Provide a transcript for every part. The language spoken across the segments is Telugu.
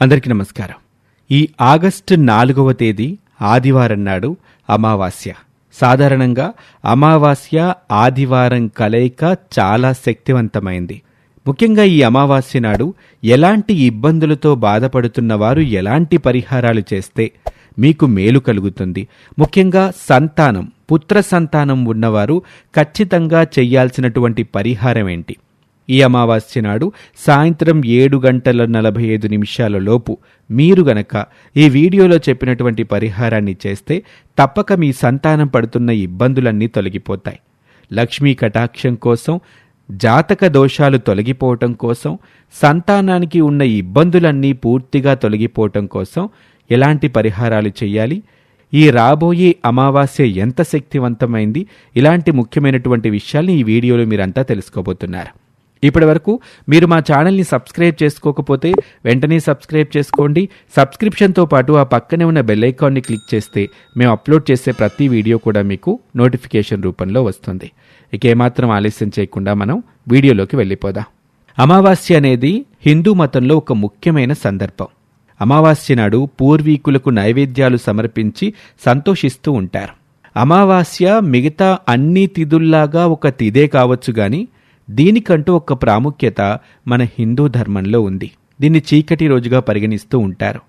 అందరికీ నమస్కారం. ఈ ఆగస్టు నాలుగవ తేదీ ఆదివారం నాడు అమావాస్య. సాధారణంగా అమావాస్య ఆదివారం కలయిక చాలా శక్తివంతమైంది. ముఖ్యంగా ఈ అమావాస్య నాడు ఎలాంటి ఇబ్బందులతో బాధపడుతున్న వారు ఎలాంటి పరిహారాలు చేస్తే మీకు మేలు కలుగుతుంది. ముఖ్యంగా సంతానం పుత్ర సంతానం ఉన్నవారు ఖచ్చితంగా చెయ్యాల్సినటువంటి పరిహారం ఏంటి? ఈ అమావాస్య నాడు సాయంత్రం ఏడు గంటల నలభై ఐదు నిమిషాల లోపు మీరు గనక ఈ వీడియోలో చెప్పినటువంటి పరిహారాన్ని చేస్తే తప్పక మీ సంతానం పడుతున్న ఇబ్బందులన్నీ తొలగిపోతాయి. లక్ష్మీ కటాక్షం కోసం జాతక దోషాలు తొలగిపోవటం కోసం సంతానానికి ఉన్న ఇబ్బందులన్నీ పూర్తిగా తొలగిపోవటం కోసం ఎలాంటి పరిహారాలు చేయాలి? ఈ రాబోయే అమావాస్య ఎంత శక్తివంతమైంది? ఇలాంటి ముఖ్యమైనటువంటి విషయాల్ని ఈ వీడియోలో మీరంతా తెలుసుకోబోతున్నారు. ఇప్పటి వరకు మీరు మా ఛానల్ని సబ్స్క్రైబ్ చేసుకోకపోతే వెంటనే సబ్స్క్రైబ్ చేసుకోండి. సబ్స్క్రిప్షన్తో పాటు ఆ పక్కనే ఉన్న బెల్ ఐకాన్ని క్లిక్ చేస్తే మేము అప్లోడ్ చేసే ప్రతి వీడియో కూడా మీకు నోటిఫికేషన్ రూపంలో వస్తుంది. ఇక ఏమాత్రం ఆలస్యం చేయకుండా మనం వీడియోలోకి వెళ్ళిపోదాం. అమావాస్య అనేది హిందూ మతంలో ఒక ముఖ్యమైన సందర్భం. అమావాస్య నాడు పూర్వీకులకు నైవేద్యాలు సమర్పించి సంతోషిస్తూ ఉంటారు. అమావాస్య మిగతా అన్ని తిథుల్లాగా ఒక తిథే కావచ్చు గాని దీనికంటూ ఒక ప్రాముఖ్యత మన హిందూ ధర్మంలో ఉంది. దీన్ని చీకటి రోజుగా పరిగణిస్తూ ఉంటారు.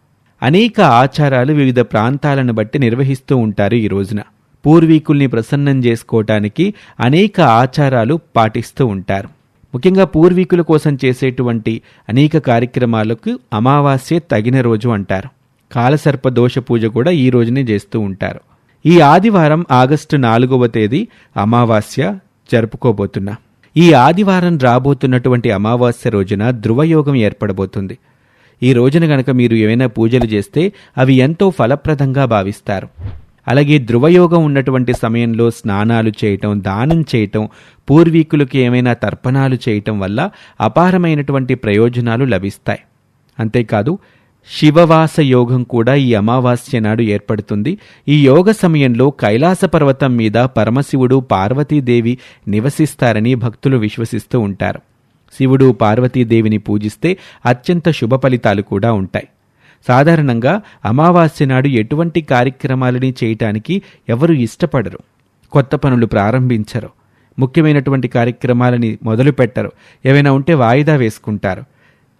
అనేక ఆచారాలు వివిధ ప్రాంతాలను బట్టి నిర్వహిస్తూ ఉంటారు ఈ రోజున. పూర్వీకుల్ని ప్రసన్నం చేసుకోవటానికి అనేక ఆచారాలు పాటిస్తూ ఉంటారు. ముఖ్యంగా పూర్వీకుల కోసం చేసేటువంటి అనేక కార్యక్రమాలకు అమావాస్య తగిన రోజు అంటారు. కాలసర్ప దోష పూజ కూడా ఈ రోజునే చేస్తూ ఉంటారు. ఈ ఆదివారం ఆగస్టు నాలుగవ తేదీ అమావాస్య జరుపుకోబోతున్నాం ఈ ఆదివారం రాబోతున్నటువంటి అమావాస్య రోజున ధృవయోగం ఏర్పడబోతుంది. ఈ రోజున గనక మీరు ఏమైనా పూజలు చేస్తే అవి ఎంతో ఫలప్రదంగా భావిస్తారు. అలాగే ధృవయోగం ఉన్నటువంటి సమయంలో స్నానాలు చేయటం దానం చేయటం పూర్వీకులకు ఏమైనా తర్పణాలు చేయటం వల్ల అపారమైనటువంటి ప్రయోజనాలు లభిస్తాయి. అంతేకాదు శివవాస యోగం కూడా ఈ అమావాస్య నాడు ఏర్పడుతుంది. ఈ యోగ సమయంలో కైలాస పర్వతం మీద పరమశివుడు పార్వతీదేవి నివసిస్తారని భక్తులు విశ్వసిస్తూ ఉంటారు. శివుడు పార్వతీదేవిని పూజిస్తే అత్యంత శుభ ఫలితాలు కూడా ఉంటాయి. సాధారణంగా అమావాస్య నాడు ఎటువంటి కార్యక్రమాలని చేయటానికి ఎవరు ఇష్టపడరు. కొత్త పనులు ప్రారంభించరు. ముఖ్యమైనటువంటి కార్యక్రమాలని మొదలుపెట్టరు. ఏవైనా ఉంటే వాయిదా వేసుకుంటారు.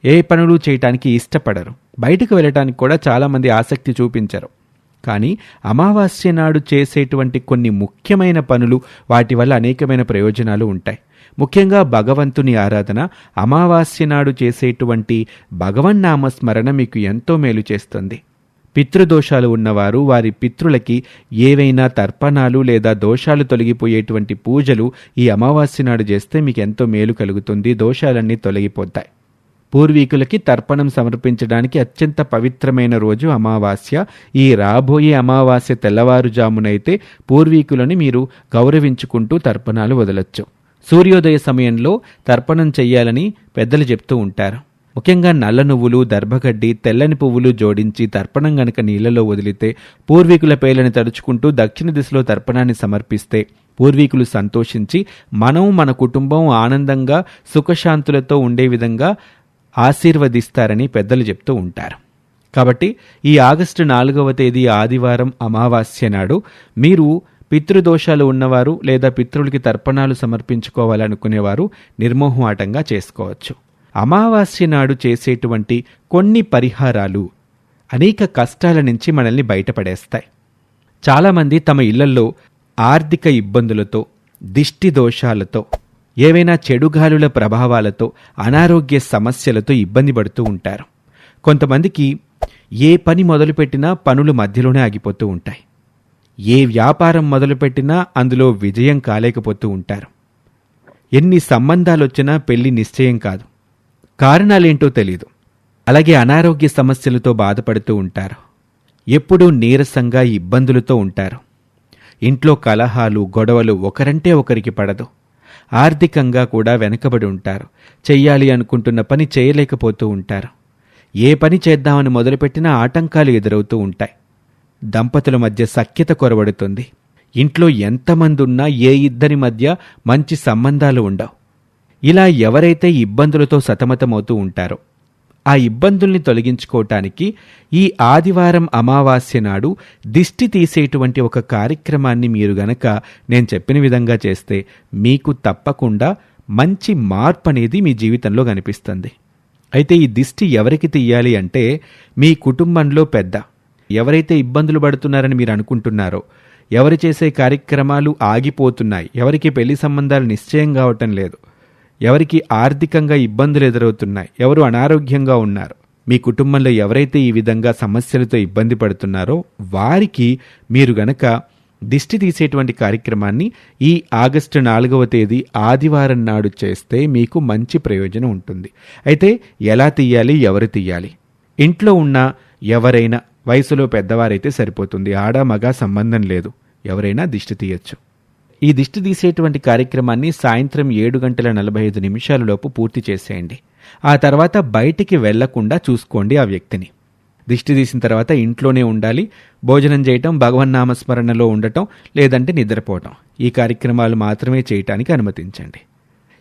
ఏ పనులు చేయటానికి ఇష్టపడరు. బయటకు వెళ్ళటానికి కూడా చాలామంది ఆసక్తి చూపించరు. కానీ అమావాస్య నాడు చేసేటువంటి కొన్ని ముఖ్యమైన పనులు వాటి వల్ల అనేకమైన ప్రయోజనాలు ఉంటాయి. ముఖ్యంగా భగవంతుని ఆరాధన అమావాస్య నాడు చేసేటువంటి భగవన్నామ స్మరణ మీకు ఎంతో మేలు చేస్తుంది. పితృదోషాలు ఉన్నవారు వారి పితృలకి ఏవైనా తర్పణాలు లేదా దోషాలు తొలగిపోయేటువంటి పూజలు ఈ అమావాస్య నాడు చేస్తే మీకు ఎంతో మేలు కలుగుతుంది. దోషాలన్నీ తొలగిపోతాయి. పూర్వీకులకి తర్పణం సమర్పించడానికి అత్యంత పవిత్రమైన రోజు అమావాస్య. ఈ రాబోయే అమావాస్య తెల్లవారుజామునైతే పూర్వీకులని మీరు గౌరవించుకుంటూ తర్పణాలు వదలొచ్చు. సూర్యోదయ సమయంలో తర్పణం చెయ్యాలని పెద్దలు చెప్తూ ఉంటారు. ముఖ్యంగా నల్ల నువ్వులు దర్భగడ్డి తెల్లని పువ్వులు జోడించి తర్పణం గనక నీళ్ళలో వదిలితే పూర్వీకుల పేర్లను తడుచుకుంటూ దక్షిణ దిశలో తర్పణాన్ని సమర్పిస్తే పూర్వీకులు సంతోషించి మనం మన కుటుంబం ఆనందంగా సుఖశాంతులతో ఉండే విధంగా ఆశీర్వదిస్తారని పెద్దలు చెప్తూ ఉంటారు. కాబట్టి ఈ ఆగస్టు నాలుగవ తేదీ ఆదివారం అమావాస్య నాడు మీరు పితృదోషాలు ఉన్నవారు లేదా పితృలకి తర్పణాలు సమర్పించుకోవాలనుకునేవారు నిర్మోహమాటంగా చేసుకోవచ్చు. అమావాస్య నాడు చేసేటువంటి కొన్ని పరిహారాలు అనేక కష్టాల నుంచి మనల్ని బయటపడేస్తాయి. చాలామంది తమ ఇళ్ళల్లో ఆర్థిక ఇబ్బందులతో దిష్టి దోషాలతో ఏవైనా చెడుగాలుల ప్రభావాలతో అనారోగ్య సమస్యలతో ఇబ్బంది పడుతూ ఉంటారు. కొంతమందికి ఏ పని మొదలుపెట్టినా పనులు మధ్యలోనే ఆగిపోతూ ఉంటాయి. ఏ వ్యాపారం మొదలుపెట్టినా అందులో విజయం కాలేకపోతూ ఉంటారు. ఎన్ని సంబంధాలొచ్చినా పెళ్ళి నిశ్చయం కాదు. కారణాలేంటో తెలీదు. అలాగే అనారోగ్య సమస్యలతో బాధపడుతూ ఉంటారు. ఎప్పుడూ నీరసంగా ఇబ్బందులతో ఉంటారు. ఇంట్లో కలహాలు గొడవలు ఒకరంటే ఒకరికి పడదు. ఆర్థికంగా కూడా వెనకబడి ఉంటారు. చెయ్యాలి అనుకుంటున్న పని చేయలేకపోతూ ఉంటారు. ఏ పని చేద్దామని మొదలుపెట్టినా ఆటంకాలు ఎదురవుతూ ఉంటాయి. దంపతుల మధ్య సఖ్యత కొరవడుతుంది. ఇంట్లో ఎంతమంది ఉన్నా ఏ ఇద్దరి మధ్య మంచి సంబంధాలు ఉండవు. ఇలా ఎవరైతే ఇబ్బందులతో సతమతమవుతూ ఉంటారో ఆ ఇబ్బందుల్ని తొలగించుకోవటానికి ఈ ఆదివారం అమావాస్య నాడు దిష్టి తీసేటువంటి ఒక కార్యక్రమాన్ని మీరు గనక నేను చెప్పిన విధంగా చేస్తే మీకు తప్పకుండా మంచి మార్పు అనేది మీ జీవితంలో కనిపిస్తుంది. అయితే ఈ దిష్టి ఎవరికి తీయాలి అంటే మీ కుటుంబంలో పెద్ద ఎవరైతే ఇబ్బందులు పడుతున్నారని మీరు అనుకుంటున్నారో ఎవరు చేసే కార్యక్రమాలు ఆగిపోతున్నాయి ఎవరికి పెళ్ళి సంబంధాలు నిశ్చయం కావటం లేదు ఎవరికి ఆర్థికంగా ఇబ్బందులు ఎదురవుతున్నాయి ఎవరు అనారోగ్యంగా ఉన్నారు మీ కుటుంబంలో ఎవరైతే ఈ విధంగా సమస్యలతో ఇబ్బంది పడుతున్నారో వారికి మీరు గనక దిష్టి తీసేటువంటి కార్యక్రమాన్ని ఈ ఆగస్టు నాలుగవ తేదీ ఆదివారం నాడు చేస్తే మీకు మంచి ప్రయోజనం ఉంటుంది. అయితే ఎలా తీయాలి ఎవరు తీయాలి? ఇంట్లో ఉన్న ఎవరైనా వయసులో పెద్దవారైతే సరిపోతుంది. ఆడ మగ సంబంధం లేదు. ఎవరైనా దిష్టి తీయచ్చు. ఈ దిష్టి తీసేటువంటి కార్యక్రమాన్ని సాయంత్రం ఏడు గంటల నలభై ఐదు నిమిషాలలోపు పూర్తి చేసేయండి. ఆ తర్వాత బయటికి వెళ్ళకుండా చూసుకోండి ఆ వ్యక్తిని. దిష్టి తీసిన తర్వాత ఇంట్లోనే ఉండాలి భోజనం చేయటం భగవన్నామస్మరణలో ఉండటం లేదంటే నిద్రపోవటం. ఈ కార్యక్రమాలు మాత్రమే చేయటానికి అనుమతించండి.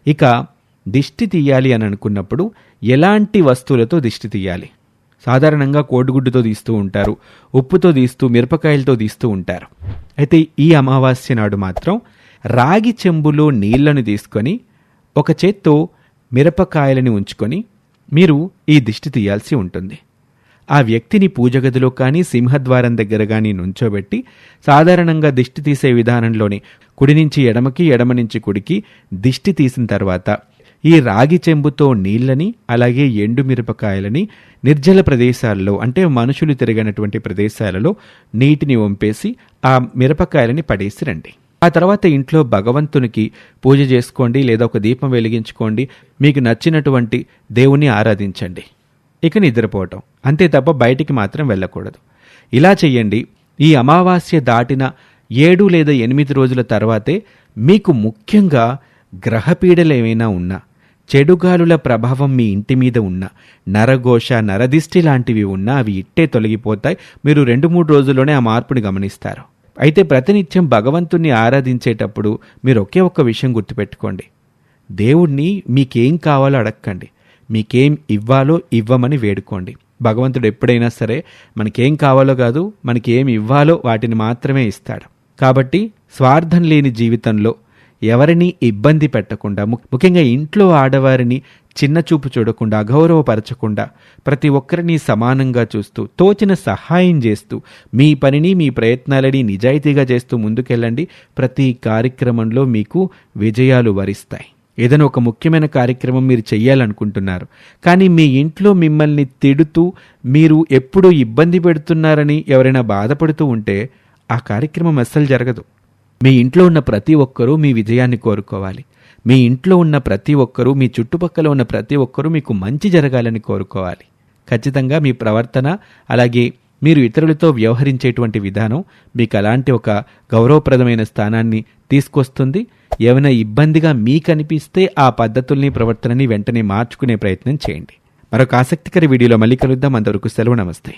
ఇక దిష్టి తీయాలి అని అనుకున్నప్పుడు ఎలాంటి వస్తువులతో దిష్టి తీయాలి? సాధారణంగా కోడిగుడ్డుతో తీస్తూ ఉంటారు ఉప్పుతో తీస్తూ మిరపకాయలతో తీస్తూ ఉంటారు. అయితే ఈ అమావాస్య నాడు మాత్రం రాగి చెంబులో నీళ్ళను తీసుకొని ఒక చేత్తో మిరపకాయలని ఉంచుకొని మీరు ఈ దిష్టి తీయాల్సి ఉంటుంది. ఆ వ్యక్తిని పూజగదిలో కానీ సింహద్వారం దగ్గర కానీ నుంచోబెట్టి సాధారణంగా దిష్టి తీసే విధానంలోనే కుడి నుంచి ఎడమకి ఎడమ నుంచి కుడికి దిష్టి తీసిన తర్వాత ఈ రాగి చెంబుతో నీళ్ళని అలాగే ఎండు మిరపకాయలని నిర్జల ప్రదేశాల్లో అంటే మనుషులు తిరగనటువంటి ప్రదేశాలలో నీటిని వంపేసి ఆ మిరపకాయలని పడేసి రండి. ఆ తర్వాత ఇంట్లో భగవంతునికి పూజ చేసుకోండి లేదా ఒక దీపం వెలిగించుకోండి. మీకు నచ్చినటువంటి దేవుని ఆరాధించండి. ఇక నిద్రపోవటం. అంతే తప్ప బయటికి మాత్రం వెళ్ళకూడదు. ఇలా చెయ్యండి. ఈ అమావాస్య దాటిన ఏడు లేదా ఎనిమిది రోజుల తర్వాతే మీకు ముఖ్యంగా గ్రహపీడలు ఏమైనా ఉన్నా చెడుగాలుల ప్రభావం మీ ఇంటి మీద ఉన్న నరఘోష నరదిష్టి లాంటివి ఉన్నా అవి ఇట్టే తొలగిపోతాయి. మీరు రెండు మూడు రోజుల్లోనే ఆ మార్పుని గమనిస్తారు. అయితే ప్రతినిత్యం భగవంతుణ్ణి ఆరాధించేటప్పుడు మీరు ఒకే ఒక్క విషయం గుర్తుపెట్టుకోండి. దేవుణ్ణి మీకేం కావాలో అడక్కండి. మీకేం ఇవ్వాలో ఇవ్వమని వేడుకోండి. భగవంతుడు ఎప్పుడైనా సరే మనకేం కావాలో కాదు మనకేం ఇవ్వాలో వాటిని మాత్రమే ఇస్తాడు. కాబట్టి స్వార్థం లేని జీవితంలో ఎవరిని ఇబ్బంది పెట్టకుండా ముఖ్యంగా ఇంట్లో ఆడవారిని చిన్న చూపు చూడకుండా అగౌరవపరచకుండా ప్రతి ఒక్కరిని సమానంగా చూస్తూ తోచిన సహాయం చేస్తూ మీ పనిని మీ ప్రయత్నాలని నిజాయితీగా చేస్తూ ముందుకెళ్ళండి. ప్రతి కార్యక్రమంలో మీకు విజయాలు వరిస్తాయి. ఏదైనా ఒక ముఖ్యమైన కార్యక్రమం మీరు చేయాలనుకుంటున్నారు కానీ మీ ఇంట్లో మిమ్మల్ని తిడుతూ మీరు ఎప్పుడూ ఇబ్బంది పెడుతున్నారని ఎవరైనా బాధపడుతూ ఉంటే ఆ కార్యక్రమం అస్సలు జరగదు. మీ ఇంట్లో ఉన్న ప్రతి ఒక్కరూ మీ విజయాన్ని కోరుకోవాలి. మీ ఇంట్లో ఉన్న ప్రతి ఒక్కరూ మీ చుట్టుపక్కల ఉన్న ప్రతి ఒక్కరూ మీకు మంచి జరగాలని కోరుకోవాలి. ఖచ్చితంగా మీ ప్రవర్తన అలాగే మీరు ఇతరులతో వ్యవహరించేటువంటి విధానం మీకు అలాంటి ఒక గౌరవప్రదమైన స్థానాన్ని తీసుకొస్తుంది. ఏమైనా ఇబ్బందిగా మీకు అనిపిస్తే ఆ పద్ధతుల్ని ప్రవర్తనని వెంటనే మార్చుకునే ప్రయత్నం చేయండి. మరొక ఆసక్తికర వీడియోలో మళ్ళీ కలుద్దాం. అంతవరకు సెలవు నమస్తే.